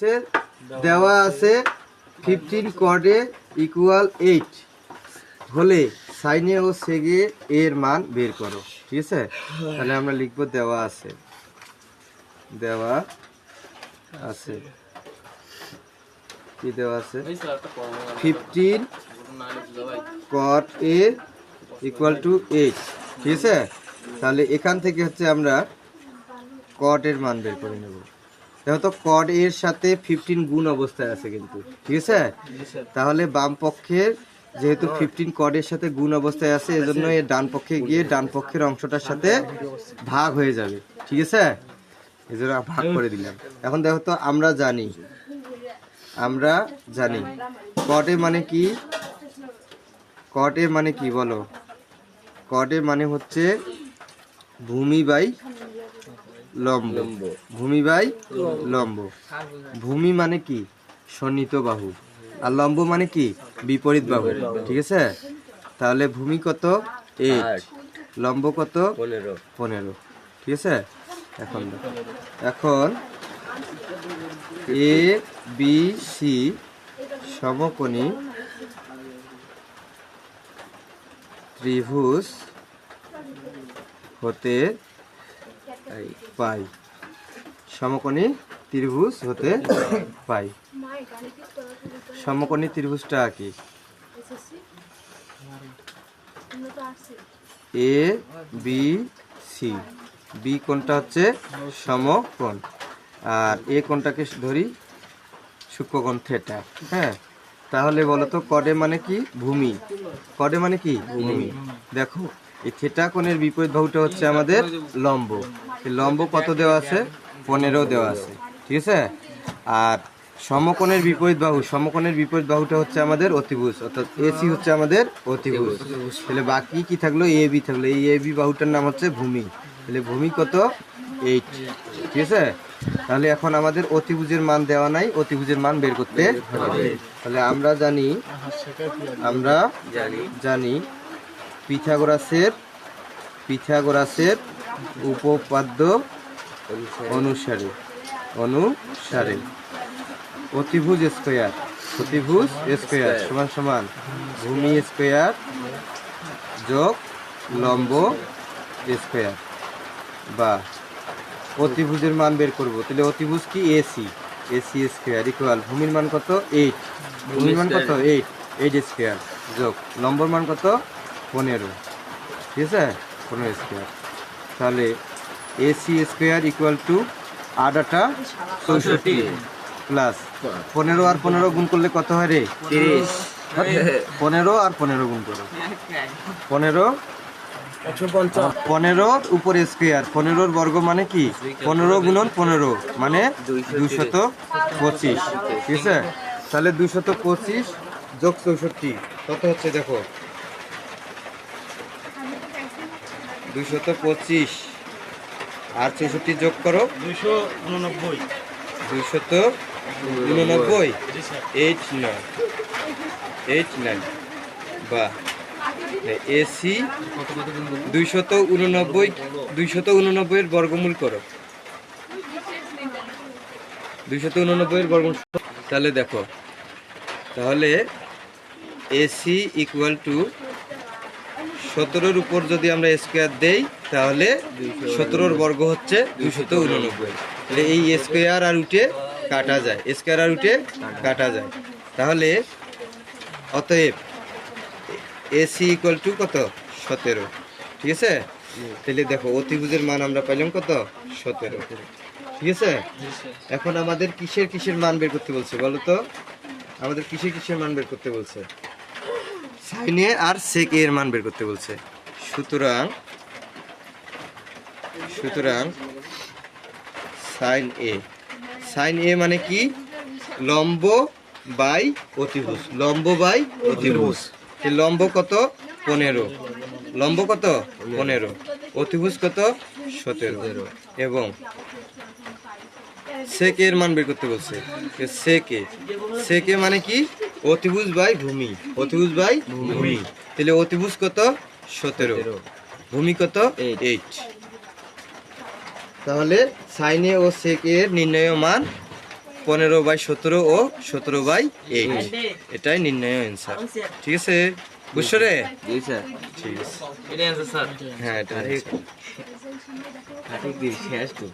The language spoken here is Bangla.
বলছে দেওয়া আছে ফিফটিন কর্ডে ইকুয়াল এইট হলে সাইনে ও সেগে এর মান বের করো ঠিক আছে? তাহলে আমরা লিখব দেওয়া আছে। দেওয়া আছে। কি দেওয়া আছে? Fifteen cot A equal to eight ঠিক আছে? তাহলে এখান থেকে হচ্ছে আমরা কট এর মান বের করে নেব। দেখো তো কট এর সাথে ফিফটিন গুণ অবস্থায় আছে কিন্তু, ঠিক আছে? তাহলে বাম পক্ষের যেহেতু ফিফটিন কডের সাথে গুণ অবস্থায় আছে, এজন্য এর ডান পক্ষে গিয়ে ডান পক্ষের অংশটার সাথে ভাগ হয়ে যাবে, ঠিক আছে? এজন্য ভাগ করে দিলাম। এখন দেখো তো আমরা জানি আমরা জানি। কটে মানে কি? কটে মানে কি বলো? কটে মানে হচ্ছে ভূমি বাই লম্ব। ভূমি বাই লম্ব। ভূমি মানে কি? সন্নিহিত বাহু। আর লম্ব মানে কি? বিপরীত বাহু। ঠিক আছে? তাহলে ভূমি কত? এইট লম্ব কত? পনেরো। পনেরো। ঠিক আছে? এখন এখন এ বি সি সমকোণী ত্রিভুজ হতে পাই। সমকোণী ত্রিভুজ হতে পাই। সমকোণী ত্রিভুজটা কি? এ বি সি বি কোণটা হচ্ছে সমকোণ। আর এ কোণটাকে ধরি সূক্ষ্মকোণ থেটা হ্যাঁ? তাহলে বলো তো কডে মানে কি? ভূমি। কডে মানে কি? ভূমি। দেখো এই থেটা কোণের বিপরীত বাহুটা হচ্ছে আমাদের লম্ব। এই লম্ব কত দেওয়া আছে? পনেরো দেওয়া আছে। ঠিক আছে? আর সমকোণের বিপরীত বাহু, সমকোণের বিপরীত বাহুটা হচ্ছে আমাদের অতিভুজ, অর্থাৎ এসি হচ্ছে আমাদের অতিভুজ। তাহলে বাকি কি থাকল? এ, বি থাকল। এই এ, বি বাহুটার নাম হচ্ছে ভূমি। তাহলে ভূমি কত? এইট। ঠিক আছে? তাহলে এখন আমাদের অতিভুজের মান দেওয়া নাই, অতিভুজের মান বের করতে হবে। তাহলে আমরা জানি আমরা জানি জানি পিথাগোরাসের পিথাগোরাসের উপপাদ্য অনুসারে অনুসারে। অতিভুজ স্কোয়ার অতিভুজ স্কোয়ার, সমান সমান, ভূমি স্কোয়ার যোগ লম্ব স্কোয়ার। বা অতিভুজের মান বের করব, তাহলে অতিভুজ কি? এসি এসি স্কোয়ার ইকুয়াল ভূমির মান কত? এইট ভূমির মান কত? এইট এইট স্কোয়ার যোগ নম্বর মান কত? পনেরো। ঠিক আছে? পনেরো স্কোয়ার তাহলে এসি স্কোয়ার ইকুয়াল টু আট আটা চৌষট্টি। প্লাস পনেরো আর পনেরো গুণ করলে কত হয় রে? তিরিশ। পনেরো আর পনেরো গুণ করো। পনেরো পনেরোর উপরে স্কোয়ার পনেরোর বর্গ মানে কি? পনেরো গুণন পনেরো মানে দুশত পঁচিশ। ঠিক আছে? তাহলে দুশত পঁচিশ যোগ চৌষট্টি। কত হচ্ছে দেখো? দুশত পঁচিশ। আর চৌষট্টি যোগ করো। দুইশো উননব্বই। দুশত উননব্বই। এইট নাইন এইট নাইন বা এসি দুইশত উননব্বই দুইশত উননব্বইয়ের বর্গমূল করো। দুইশত উননব্বইয়ের বর্গমূল। তাহলে দেখো। তাহলে এসি ইকুয়াল টু সতেরোর উপর যদি আমরা স্কোয়ার দেই, তাহলে সতেরোর বর্গ হচ্ছে দুইশত উননব্বই। তাহলে এই স্কোয়ার আর উঠে কাটা যায়। স্কোয়ার আর উঠে কাটা যায়। তাহলে অতএব এসি ইকুয়াল টু কত? সতেরো। ঠিক আছে? তাহলে দেখো, অতিভুজের মান আমরা পাইলাম কত? সতেরো। ঠিক আছে? এখন আমাদের কিসের কিসের মান বের করতে বলছে বলো তো? আমাদের কিসের কিসের মান বের করতে বলছে? সাইনে আর সেক এর মান বের করতে বলছে। সুতরাং সুতরাং সাইন এ। সাইন এ মানে কি? লম্ব বাই অতিভুজ। লম্ব বাই অতিভুজ। এই লম্ব কত? পনেরো। লম্ব কত? পনেরো। অতিভুজ কত? সতেরো। এবং সেকে এর মান বের করতে বলছে। এ সেকে সেকে মানে কি? অতিভুজ বাই ভূমি অতিভুজ বাই ভূমি তাহলে অতিভুজ কত সতেরো ভূমি কত এইট তাহলে সাইনে ও সেকে এর নির্ণয় মান পনেরো বাই সতেরো ও সতেরো বাই এইট এটাই নির্ণয় অ্যান্সার ঠিক আছে বুঝছ রে জি স্যার ঠিক আছে এটা অ্যান্সার স্যার হ্যাঁ এটা সঠিক শেষ তো